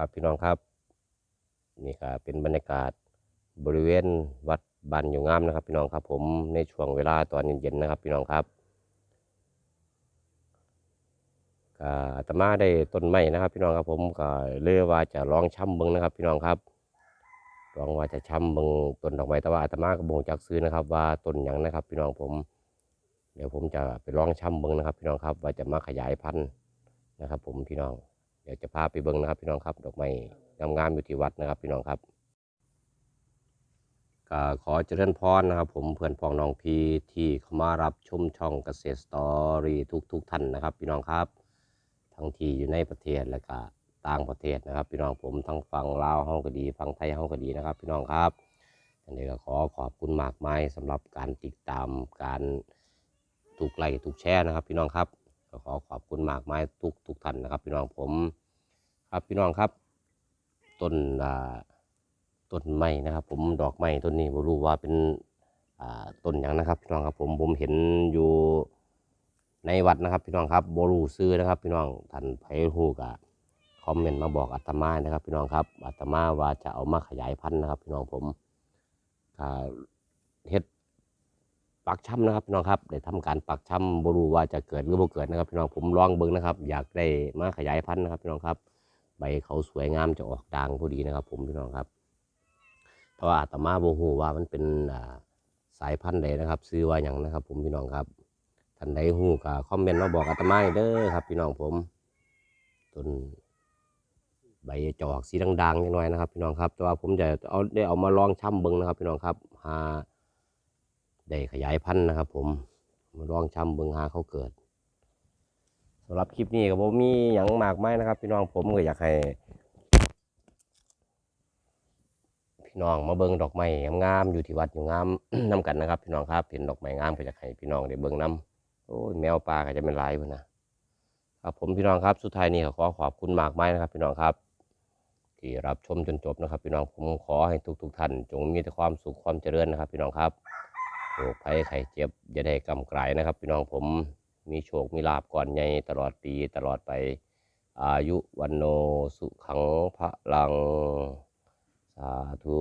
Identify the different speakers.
Speaker 1: ครับพี่น้องครับนี่ก็เป็นบรรยากาศบริเวณวัดบันอยู่งามนะครับ พี่น้องครับ ผมในช่วงเวลาตอนเย็นๆนะครับ พี่น้องครับก็อาตมาได้ต้นไม้นะครับ พี่น้องครับผมก็เลยว่าจะลองช่ำเบิ้งนะครับ พี่น้องครับลองว่าจะช่ำเบิ้งต้นดอกไม้แต่ว่าอาตมาก็บ่งจักซื้อนะครับ ว่าต้นหยังนะครับ พี่น้องผม เดี๋ยวผมจะไปลองช่ำเบิ้งนะครับ พี่น้องครับ ว่าจะมาขยายพันธุ์นะครับ ผมพี่น้อง เดี๋ยวจะพาไปเบิ้งนะครับพี่น้องครับ ดอกไม้งามๆอยู่ที่วัดนะครับพี่น้องครับก็ขอเจริญพรนะครับ ผมเพื่อนพ้องน้องพีที่เข้ามารับชมช่องเกษตรสตอรี่ทุกๆท่านนะครับ พี่น้องครับ ทั้งที่อยู่ในประเทศและก็ต่างประเทศนะครับ พี่น้องผมทั้งฝั่งลาวเฮาก็ดีฝั่งไทยเฮาก็ดีนะครับ พี่น้องครับอันนี้ก็ขอขอบคุณมากมายสำหรับการติดตามการถูกไลค์ถูกแชร์นะครับ พี่น้องครับ ก็ขอขอบคุณมากมายทุกทุกท่านนะครับ พี่น้องผมครับพี่น้องครับ ต้นต้นไม้นะครับ ผมดอกไม้ต้นนี้ผมรู้ว่าเป็นต้นอย่างนะครับพี่น้องครับผมผมเห็นอยู่ในวัดนะครับ พี่น้องครับบรูซื้อนะครับ พี่น้องท่านไพฮูกะคอมเมนต์มาบอกอาตมานะครับ พี่น้องครับอาตมาว่าจะเอามาขยายพันธุ์นะครับ พี่น้องผมก็เฮ็ด ปักช้ำนะครับพี่น้องครับได้ทำการปักช้ำบรูว่าจะเกิดหรือบ่เกิดนะครับพี่น้องผมลองเบิ่งนะครับ อยากได้มาขยายพันธุ์นะครับพี่น้องครับ ใบเขาสวยงามจะออกด่างพอดีนะครับ ผมพี่น้องครับเพราะว่าอาตมาโบหูว่ามันเป็นสายพันธุ์ใดนะครับ ซื้อว่าอย่างนะครับ ผมพี่น้องครับท่านใดหูก็คอมเมนต์มาบอกอาตมาเด้อครับ พี่น้องผมต้นใบจะออกสีด่างๆนิดหน่อยนะครับ พี่น้องครับแต่ว่าผมจะเอาได้เอามาลองช่ำเบิ้งนะครับ พี่น้องครับหา ได้ขยายพันธุ์นะครับ ผมมาลองช่ำเบิ้งหาเขาเกิดสำหรับคลิปนี้ก็บ่มีหยังมากมายนะครับ พี่น้องผมก็อยากให้ พี่น้องมาเบิ่งดอกไม้งามๆอยู่ที่วัดอยู่งามนํกันนะครับ พี่น้องครับเห็นดอกไม้งามก็อยากให้พี่น้องได้เบิ่งนํโอ้ยแมวปลาก็จะเป็นลายพุ่นนะครับผมพี่น้องครับสุดท้ายนี้ขอขอบคุณมากมายนะครับ พี่น้องครับ ที่รับชมจนจบนะครับ พี่น้องผมขอให้ทุกๆท่านจงมีแต่ความสุขความเจริญนะครับ พี่น้องครับ โรคภัยไข้เจ็บจะได้กำกลายนะครับ พี่น้องผมมีโชคมีลาบก่อนใหญ่ตลอดปีตลอดไป อายุวันโนสุขังพระลัง สาธุ